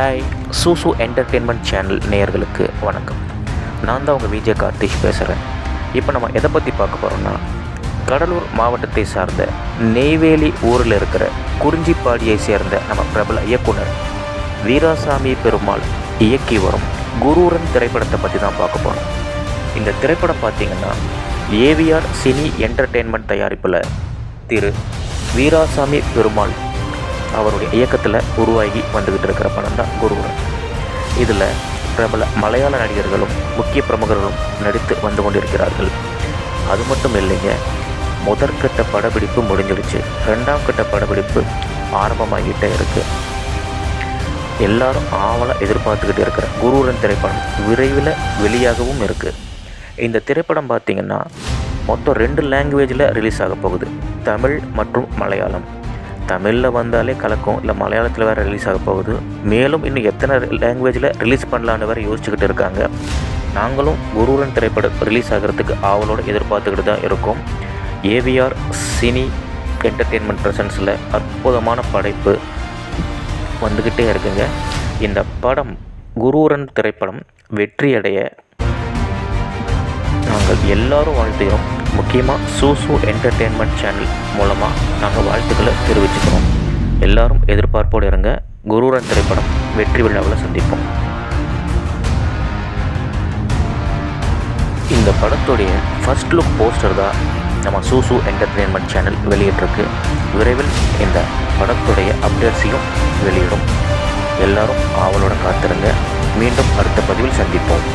Hi சூசு entertainment channel நேயர்களுக்கு வணக்கம். நான் தான் உங்கள் விஜய் கார்த்திஷ் பேசுகிறேன் இப்போ நம்ம எதை பற்றி பார்க்க போகிறோம்னா கடலூர் மாவட்டத்தை சார்ந்த நெய்வேலி ஊரில் இருக்கிற குறிஞ்சிப்பாடியை சேர்ந்த நம்ம பிரபல இயக்குனர் வீராசாமி பெருமாள் இயக்கி வரும் குருரன் திரைப்படத்தை பற்றி தான் பார்க்க போகிறோம் இந்த திரைப்படம் பார்த்திங்கன்னா ஏவிஆர் சினி என்டர்டெயின்மெண்ட் தயாரிப்பில் திரு வீராசாமி பெருமாள் அவருடைய இயக்கத்தில் உருவாகி வந்துக்கிட்டு இருக்கிற படம் தான் குருவரன் இதில் பிரபல மலையாள நடிகர்களும் முக்கிய பிரமுகர்களும் நடித்து வந்து கொண்டிருக்கிறார்கள். அது மட்டும் இல்லைங்க முதற்கட்ட படப்பிடிப்பு முடிஞ்சிடுச்சு ரெண்டாம் கட்ட படப்பிடிப்பு ஆரம்பமாகிட்டே இருக்குது எல்லாரும் ஆவலாக எதிர்பார்த்துக்கிட்டு இருக்கிற குருவரன் திரைப்படம் விரைவில் வெளியாகவும் இருக்குது இந்த திரைப்படம் பார்த்திங்கன்னா மொத்தம் ரெண்டு லாங்குவேஜில் ரிலீஸ் ஆக போகுது. தமிழ் மற்றும் மலையாளம். தமிழில் வந்தாலே கலக்கும் இல்லை மலையாளத்தில் வேறு ரிலீஸ் ஆக போகுது. மேலும் இன்னும் எத்தனை லாங்குவேஜில் ரிலீஸ் பண்ணலான்னு வேறு யோசிச்சுக்கிட்டு இருக்காங்க. நாங்களும் குருவரன் திரைப்படம் ரிலீஸ் ஆகிறதுக்கு ஆவலோடு எதிர்பார்த்துக்கிட்டு தான் இருக்கோம். ஏவிஆர் சினி என்டர்டெயின்மெண்ட் ப்ரெசன்ஸில் அற்புதமான படைப்பு வந்துக்கிட்டே இருக்குங்க. இந்த படம் குருவரன் திரைப்படம் வெற்றியடைய நாங்கள் எல்லாரும் வாழ்த்துகிறோம். முக்கியமாக சூசு என்டர்டெயின்மெண்ட் சேனல் மூலமாக நாங்கள் வாழ்த்துக்களை தெரிவிச்சுக்கிறோம். எல்லாரும் எதிர்பார்ப்போடு இருங்க. குருரன் திரைப்படம் வெற்றி விழாவில் சந்திப்போம். இந்த படத்துடைய ஃபர்ஸ்ட் லுக் போஸ்டர் தான் நம்ம சூசு என்டர்டெயின்மெண்ட் சேனல் வெளியிட்டிருக்கு. விரைவில் இந்த படத்துடைய அப்டேட்ஸையும் வெளியிடும். எல்லாரும் ஆவலோட காத்திருங்க. மீண்டும் அடுத்த பதிவில் சந்திப்போம்.